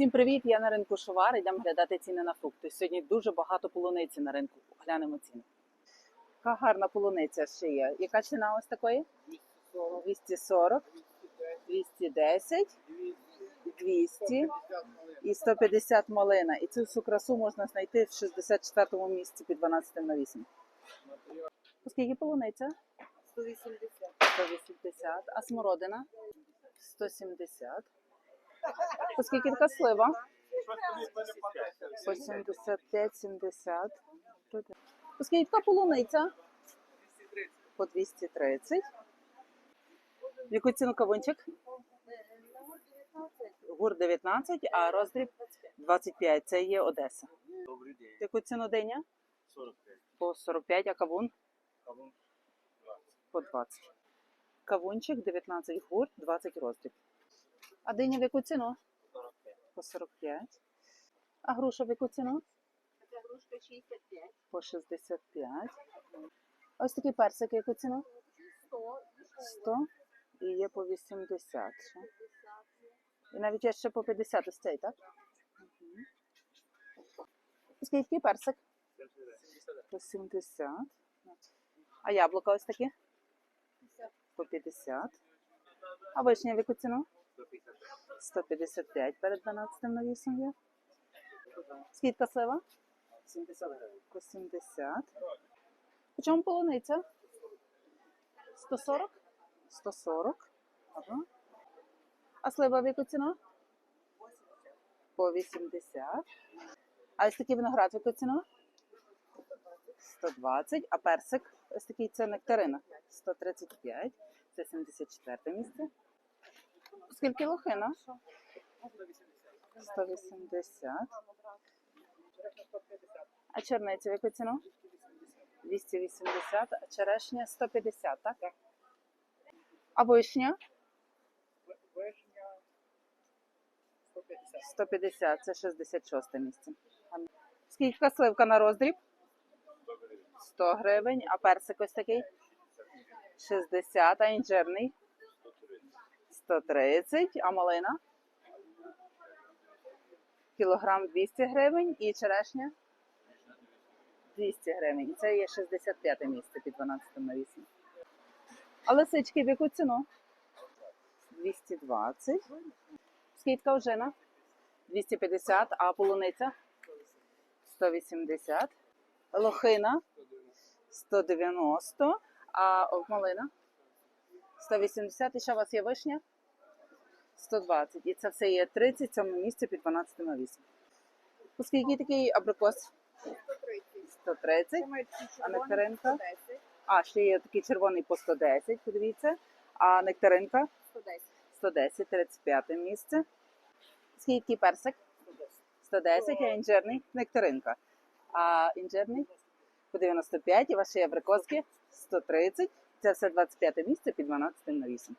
Всім привіт! Я на ринку Шовар. Йдемо глядати ціни на фрукти. Сьогодні дуже багато полуниці на ринку. Глянемо ціни. Яка гарна полуниця ще є. Яка ціна ось такої? 240, 210, 200 і 150 малина. І цю всю красу можна знайти в 64-му місці під 12 на 8. Оскільки полуниця? 180. 180. А смородина? 170. Оскільки така слива? По 75, 70. Оскільки така полуниця? По 230. В яку ціну кавунчик? Гур 19, а роздріб 25. Це є Одеса. Добрий день. В яку ціну диня? 45. По 45, а кавун? Кавун 20. По 20. Кавунчик 19 гур, 20 роздріб. А диня в яку ціну? 45. По 45. А груша в яку ціну? Ця грушка 65. По 65. А ось такий персик в яку ціну? 100. 100. І є по 80 ще. І навіть є ще по 50 ось цей, так? Мгм. Скільки персик? 70. А яблука ось такі? По 50. А вишня в яку ціну? 150. 155 перед 12 навісом є. Скільки слива? 70 гривень. По 70. По чому полуниця? 140? 140. Ага. А слива в яку ціну? По 80. А ось такий виноград в яку ціну? 120. А персик? Ось такий це нектарина. 135. Це 74 місце. Скільки лохина? 180. А черниця в яку ціну? 280, а черешня 150, так? А вишня? Вишня 150. 150, це 66 місце. Скільки сливка на роздріб? 100 гривень, а персик ось такий? 60, а інжирний? 130, а малина? Кілограм 200 гривень і черешня? 200 гривень. І це є 65 місце під 12 на 8. А лисички в яку ціну? 220. Скільки ожина? 250, а полуниця? 180. Лохина 190, а малина 180. І ще у вас є вишня? 120. І це все є 30 в цьому місці під 12 на 8. Оскільки такий абрикос? 130. 130. А нектаринка? А, ще є такий червоний по 110, подивіться. А нектаринка 110. 110, 35 місце. Скільки персик? 110, а інжирний нектаринка. А інжирний по 95, і ваші абрикоски 130. Це все 25 місце під 12 на 8.